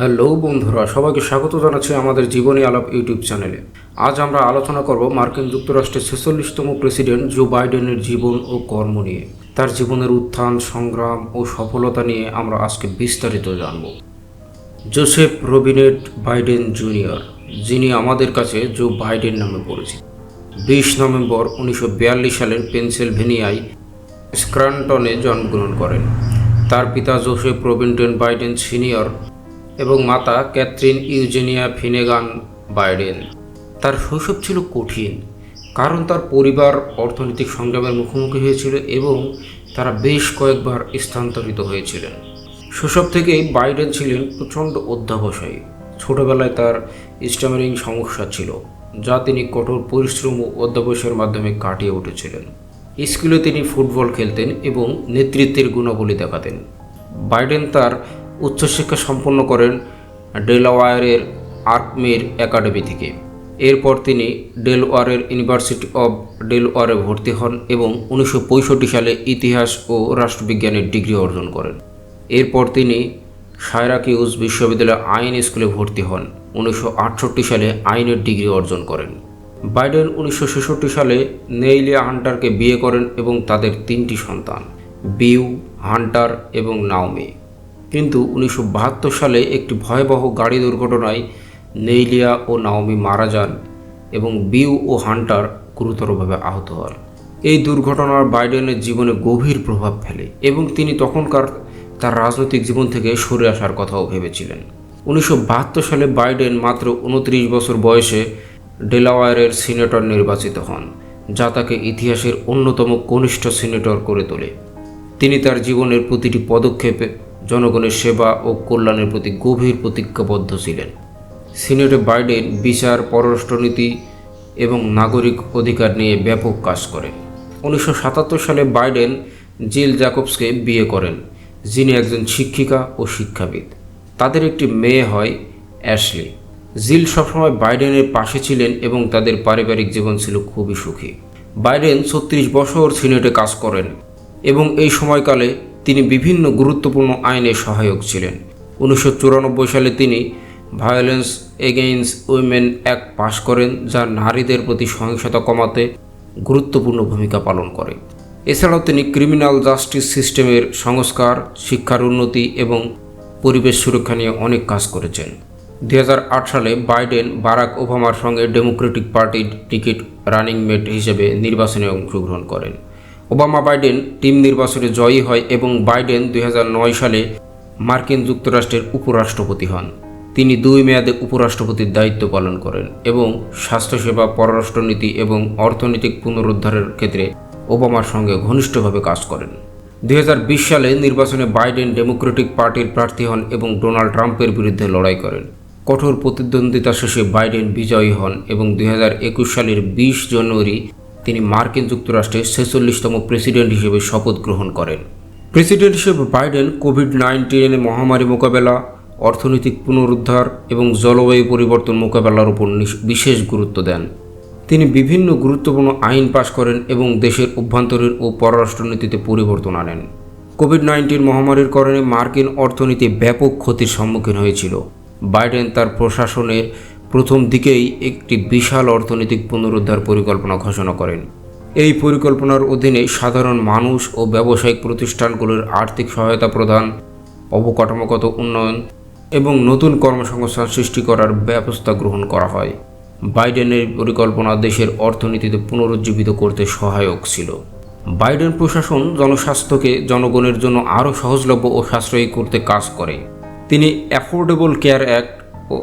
Hello বন্ধুরা, সবাইকে স্বাগত জানাচ্ছি আমাদের জীবনী আলাপ ইউটিউব চ্যানেলে। আজ আমরা আলোচনা করব মার্কিন যুক্তরাষ্ট্রের ছেচল্লিশতম প্রেসিডেন্ট জো বাইডেনের জীবন ও কর্ম নিয়ে। তার জীবনের উত্থান, সংগ্রাম ও সফলতা নিয়ে আমরা আজকে বিস্তারিত জানব। জোসেফ রবিনেট বাইডেন জুনিয়র, যিনি আমাদের কাছে জো বাইডেন নামে পরিচিত। বিশ নভেম্বর উনিশশো সালের পেনসিলভেনিয়ায় স্ক্রান্টনে জন্মগ্রহণ করেন। তার পিতা জোসেফ রবিনটেন বাইডেন সিনিয়র এবং মাতা ক্যাথরিন ইউজেনিয়া ফিনেগান বাইডেন। তার শৈশব ছিল কঠিন, কারণ তার পরিবার অর্থনৈতিক সংগ্রামের মুখোমুখি হয়েছিল এবং তারা বেশ কয়েকবার স্থানান্তরিত হয়েছিলেন। শৈশব থেকেই বাইডেন ছিলেন প্রচণ্ড অধ্যাবসায়ী। ছোটবেলায় তার স্টামারিং সমস্যা ছিল, যা তিনি কঠোর পরিশ্রম ও অধ্যাবসায়ের মাধ্যমে কাটিয়ে উঠেছিলেন। স্কুলে তিনি ফুটবল খেলতেন এবং নেতৃত্বের গুণাবলী দেখাতেন। বাইডেন তার উচ্চশিক্ষা সম্পন্ন করেন ডেলাওয়ারের আর্কমের একাডেমি থেকে। এরপর তিনি ডেলওয়ারের ইউনিভার্সিটি অব ডেলওয়ারে ভর্তি হন এবং উনিশশো পঁয়ষট্টি সালে ইতিহাস ও রাষ্ট্রবিজ্ঞানের ডিগ্রি অর্জন করেন। এরপর তিনি সায়রাকিউজ বিশ্ববিদ্যালয়ে আইন স্কুলে ভর্তি হন। উনিশশো আটষট্টি সালে আইনের ডিগ্রি অর্জন করেন। বাইডেন উনিশশো ছেষট্টি সালে নেইলিয়া হান্টারকে বিয়ে করেন এবং তাদের তিনটি সন্তান, বিউ, হান্টার এবং নাওমি। কিন্তু উনিশশো বাহাত্তর সালে একটি ভয়াবহ গাড়ি দুর্ঘটনায় নেইলিয়া ও নাওমি মারা যান এবং বিউ ও হান্টার গুরুতরভাবে আহত হন। এই দুর্ঘটনার বাইডেনের জীবনে গভীর প্রভাব ফেলে এবং তিনি তখনকার তার রাজনৈতিক জীবন থেকে সরে আসার কথাও ভেবেছিলেন। উনিশশো বাহাত্তর সালে বাইডেন মাত্র উনত্রিশ বছর বয়সে ডেলাওয়ারের সিনেটর নির্বাচিত হন, যা তাকে ইতিহাসের অন্যতম কনিষ্ঠ সিনেটর করে তোলে। তিনি তার জীবনের প্রতিটি পদক্ষেপে জনগণের সেবা ও কল্যাণের প্রতি গভীর প্রতিজ্ঞাবদ্ধ ছিলেন। সিনেটে বাইডেন বিচার, পররাষ্ট্রনীতি এবং নাগরিক অধিকার নিয়ে ব্যাপক কাজ করেন। উনিশশো সাতাত্তর সালে বাইডেন জিল জ্যাকবসকে বিয়ে করেন, যিনি একজন শিক্ষিকা ও শিক্ষাবিদ। তাদের একটি মেয়ে হয় অ্যাশলি। জিল সবসময় বাইডেনের পাশে ছিলেন এবং তাদের পারিবারিক জীবন ছিল খুবই সুখী। বাইডেন ছত্রিশ বছর সিনেটে কাজ করেন এবং এই সময়কালে তিনি বিভিন্ন গুরুত্বপূর্ণ আইনে সহায়ক ছিলেন। উনিশশো চুরানব্বই সালে তিনি ভায়োলেন্স এগেইনস্ট উইমেন অ্যাক্ট পাশ করেন, যা নারীদের প্রতি সহিংসতা কমাতে গুরুত্বপূর্ণ ভূমিকা পালন করে। এছাড়াও তিনি ক্রিমিনাল জাস্টিস সিস্টেমের সংস্কার, শিক্ষার উন্নতি এবং পরিবেশ সুরক্ষা নিয়ে অনেক কাজ করেছেন। দু হাজার আঠার সালে বাইডেন বারাক ওবামার সঙ্গে ডেমোক্রেটিক পার্টির টিকিট রানিং মেট হিসেবে নির্বাচনে অংশগ্রহণ করেন। ওবামা বাইডেন টিম নির্বাচনে জয়ী হয় এবং বাইডেন দুই হাজার নয় সালে মার্কিন যুক্তরাষ্ট্রের উপরাষ্ট্রপতি হন। তিনি দুই মেয়াদে উপরাষ্ট্রপতির দায়িত্ব পালন করেন এবং স্বাস্থ্যসেবা, পররাষ্ট্রনীতি এবং অর্থনৈতিক পুনরুদ্ধারের ক্ষেত্রে ওবামার সঙ্গে ঘনিষ্ঠভাবে কাজ করেন। দুই হাজার বিশ সালে নির্বাচনে বাইডেন ডেমোক্রেটিক পার্টির প্রার্থী হন এবং ডোনাল্ড ট্রাম্পের বিরুদ্ধে লড়াই করেন। কঠোর প্রতিদ্বন্দ্বিতা শেষে বাইডেন বিজয়ী হন এবং দুই হাজার একুশ সালের বিশ জানুয়ারি তিনি মার্কিন যুক্তরাষ্ট্রের ছেচল্লিশতম প্রেসিডেন্ট হিসেবে শপথ গ্রহণ করেন। প্রেসিডেন্ট হিসেবে বাইডেন কোভিড নাইন্টিন মহামারী মোকাবেলা, অর্থনৈতিক পুনরুদ্ধার এবং জলবায়ু পরিবর্তন মোকাবেলার উপর বিশেষ গুরুত্ব দেন। তিনি বিভিন্ন গুরুত্বপূর্ণ আইন পাশ করেন এবং দেশের অভ্যন্তরীণ ও পররাষ্ট্রনীতিতে পরিবর্তন আনেন। কোভিড নাইন্টিন মহামারীর কারণে মার্কিন অর্থনীতি ব্যাপক ক্ষতির সম্মুখীন হয়েছিল। বাইডেন তার প্রশাসনের প্রথম দিকেই একটি বিশাল অর্থনৈতিক পুনরুদ্ধার পরিকল্পনা ঘোষণা করেন। এই পরিকল্পনার অধীনে সাধারণ মানুষ ও ব্যবসায়িক প্রতিষ্ঠানগুলোর আর্থিক সহায়তা প্রদান, অবকাঠামোগত উন্নয়ন এবং নতুন কর্মসংস্থান সৃষ্টি করার ব্যবস্থা গ্রহণ করা হয়। বাইডেনের পরিকল্পনা দেশের অর্থনীতিতে পুনরুজ্জীবিত করতে সহায়ক ছিল। বাইডেন প্রশাসন জনস্বাস্থ্যকে জনগণের জন্য আরও সহজলভ্য ও সাশ্রয়ী করতে কাজ করে। তিনি অ্যাফোর্ডেবল কেয়ার অ্যাক্ট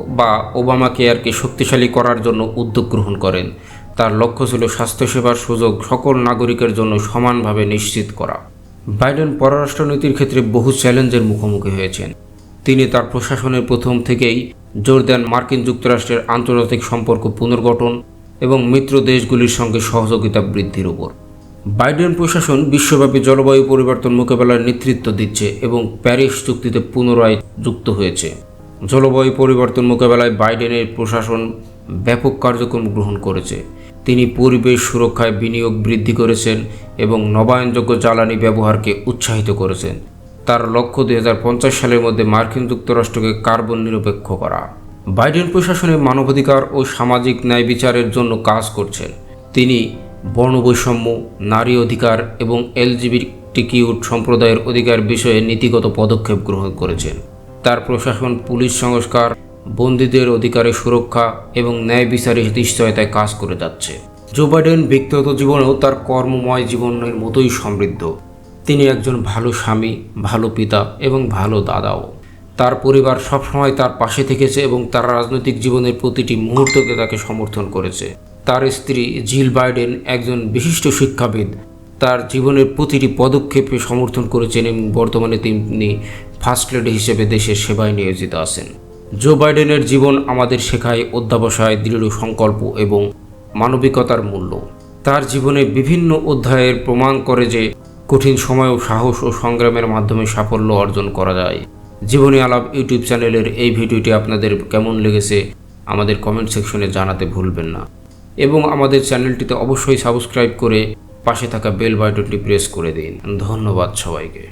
বা ওবামা কেয়ারকে শক্তিশালী করার জন্য উদ্যোগ গ্রহণ করেন। তার লক্ষ্য ছিল স্বাস্থ্যসেবার সুযোগ সকল নাগরিকের জন্য সমানভাবে নিশ্চিত করা। বাইডেন পররাষ্ট্রনীতির ক্ষেত্রে বহু চ্যালেঞ্জের মুখোমুখি হয়েছেন। তিনি তার প্রশাসনের প্রথম থেকেই জোর দেন মার্কিন যুক্তরাষ্ট্রের আন্তর্জাতিক সম্পর্ক পুনর্গঠন এবং মিত্র দেশগুলির সঙ্গে সহযোগিতা বৃদ্ধির উপর। বাইডেন প্রশাসন বিশ্বব্যাপী জলবায়ু পরিবর্তন মোকাবেলার নেতৃত্ব দিচ্ছে এবং প্যারিস চুক্তিতে পুনরায় যুক্ত হয়েছে। জলবায়ু পরিবর্তন মোকাবেলায় বাইডেনের প্রশাসন ব্যাপক কার্যক্রম গ্রহণ করেছে। তিনি পরিবেশ সুরক্ষায় বিনিয়োগ বৃদ্ধি করেছেন এবং নবায়নযোগ্য জ্বালানি ব্যবহারকে উৎসাহিত করেছেন। তার লক্ষ্য দুই হাজার পঞ্চাশ সালের মধ্যে মার্কিন যুক্তরাষ্ট্রকে কার্বন নিরপেক্ষ করা। বাইডেন প্রশাসনে মানবাধিকার ও সামাজিক ন্যায় বিচারের জন্য কাজ করছেন। তিনি বর্ণবৈষম্য, নারী অধিকার এবং এলজিবিটিকিউট সম্প্রদায়ের অধিকার বিষয়ে নীতিগত পদক্ষেপ গ্রহণ করেছেন। তার প্রশাসন, পুলিশ সংস্কার, বন্দীদের অধিকারের সুরক্ষা এবং ন্যায় বিচারের নিশ্চয়তায় কাজ করে যাচ্ছে। জো বাইডেন ব্যক্তিগত জীবনেও তার কর্মময় জীবনের মতোই সমৃদ্ধ। তিনি একজন ভালো স্বামী, ভালো পিতা এবং ভালো দাদাও। তার পরিবার সবসময় তার পাশে থেকেছে এবং তার রাজনৈতিক জীবনের প্রতিটি মুহূর্তকে তাকে সমর্থন করেছে। তার স্ত্রী জিল বাইডেন একজন বিশিষ্ট শিক্ষাবিদ তার জীবনের প্রতিটি পদক্ষেপে সমর্থন করেছেন এবং বর্তমানে তিনি ফার্স্ট লেডি হিসেবে দেশের সেবায় নিয়োজিত আছেন। জো বাইডেনের জীবন আমাদের শেখায় অধ্যাবসায় দৃঢ় সংকল্প এবং মানবিকতার মূল্য। তার জীবনে বিভিন্ন অধ্যায়ের প্রমাণ করে যে কঠিন সময়েও সাহস ও সংগ্রামের মাধ্যমে সাফল্য অর্জন করা যায়। জীবনী আলাপ ইউটিউব চ্যানেলের এই ভিডিওটি আপনাদের কেমন লেগেছে আমাদের কমেন্ট সেকশনে জানাতে ভুলবেন না। এবং আমাদের চ্যানেলটিতে অবশ্যই সাবস্ক্রাইব করে পাশে থাকা বেল বাটনটি প্রেস করে দিন। ধন্যবাদ সবাইকে।